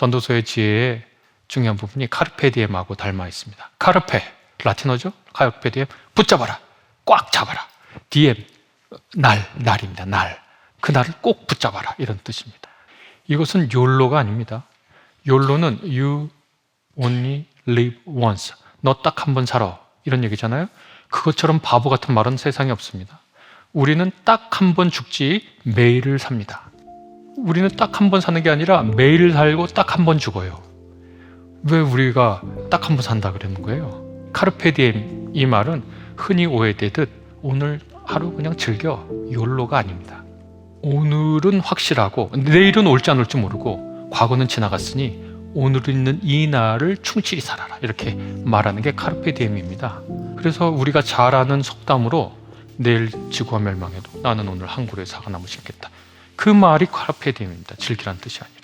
전도서의 지혜의 중요한 부분이 카르페디엠하고 닮아 있습니다. 카르페 라틴어죠. 카르페디엠 붙잡아라, 꽉 잡아라. 디엠 날 날입니다. 날 그 날을 꼭 붙잡아라 이런 뜻입니다. 이것은 욜로가 아닙니다. 욜로는 you only live once. 너 딱 한 번 살아. 이런 얘기잖아요. 그것처럼 바보 같은 말은 세상에 없습니다. 우리는 딱 한 번 죽지 매일을 삽니다. 우리는 딱 한 번 사는 게 아니라 매일 살고 딱 한 번 죽어요. 왜 우리가 딱 한 번 산다 그러는 거예요? 카르페디엠 이 말은 흔히 오해되듯 오늘 하루 그냥 즐겨 욜로가 아닙니다. 오늘은 확실하고 내일은 올지 안 올지 모르고 과거는 지나갔으니 오늘 있는 이 날을 충실히 살아라 이렇게 말하는 게 카르페디엠입니다. 그래서 우리가 잘 아는 속담으로 내일 지구가 멸망해도 나는 오늘 한 그루의 사과나무 심겠다. 그 말이 카르페디엠입니다. 즐기란 뜻이 아니라.